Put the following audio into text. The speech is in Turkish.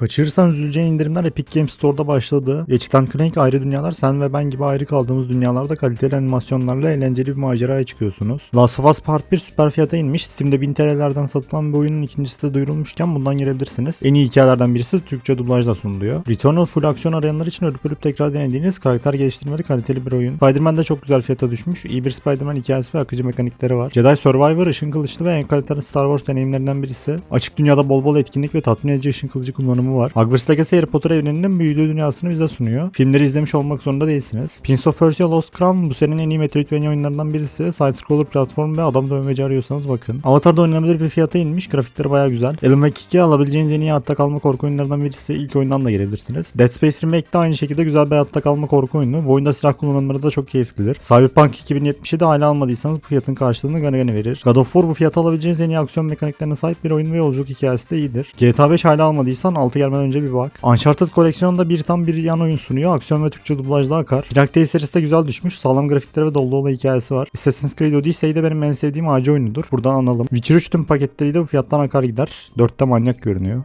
Kaçırırsan üzüleceğin indirimler Epic Games Store'da başladı. Ratchet Clank ayrı dünyalar, sen ve ben gibi ayrı kaldığımız dünyalarda kaliteli animasyonlarla eğlenceli bir maceraya çıkıyorsunuz. Last of Us Part 1 süper fiyata inmiş. Steam'de 1000 TL'lerden satılan bir oyunun ikincisi de duyurulmuşken bundan girebilirsiniz. En iyi hikayelerden birisi Türkçe dublajla sunuluyor. Returnal full aksiyon arayanlar için ölüp ölüp tekrar denediğiniz karakter geliştirmeli kaliteli bir oyun. Spider-Man de çok güzel fiyata düşmüş. İyi bir Spider-Man hikayesi ve akıcı mekanikleri var. Jedi Survivor ışın kılıçlı ve en kaliteli Star Wars deneyimlerinden birisi. Açık dünyada bol bol etkinlik ve tatmin edici ışın kılıcı kullanımı var. Hogwarts Legacy Harry Potter evreninin büyüdüğü dünyasını bize sunuyor. Filmleri izlemiş olmak zorunda değilsiniz. Prince of Persia Lost Crown bu senenin en iyi Metroidvania oyunlarından birisi. Side-scroller platform ve adam dövmeci arıyorsanız bakın. Avatar'da oynanabilir bir fiyata inmiş. Grafikleri baya güzel. Alan Wake 2 alabileceğiniz en iyi hayatta kalma korku oyunlarından birisi. İlk oyundan da girebilirsiniz. Dead Space Remake de aynı şekilde güzel bir hayatta kalma korku oyunu. Bu oyunda silah kullanımları da çok keyiflidir. Cyberpunk 2077 hala almadıysanız bu fiyatın karşılığını gane gane verir. God of War bu fiyata alabileceğiniz en iyi aksiyon mekaniklerine sahip bir oyun ve yolculuk hikayesi de iyidir. GTA 5 hala almadıysan 6 gelmeden önce bir bak. Uncharted koleksiyonunda bir tam bir yan oyun sunuyor. Aksiyon ve Türkçe dublajda akar. Plague Tale serisi de güzel düşmüş. Sağlam grafikleri ve dolu dolu hikayesi var. Assassin's Creed Odyssey de benim en sevdiğim AC oyunudur. Buradan analım. Witcher 3 tüm paketleri de bu fiyattan akar gider. 4'te manyak görünüyor.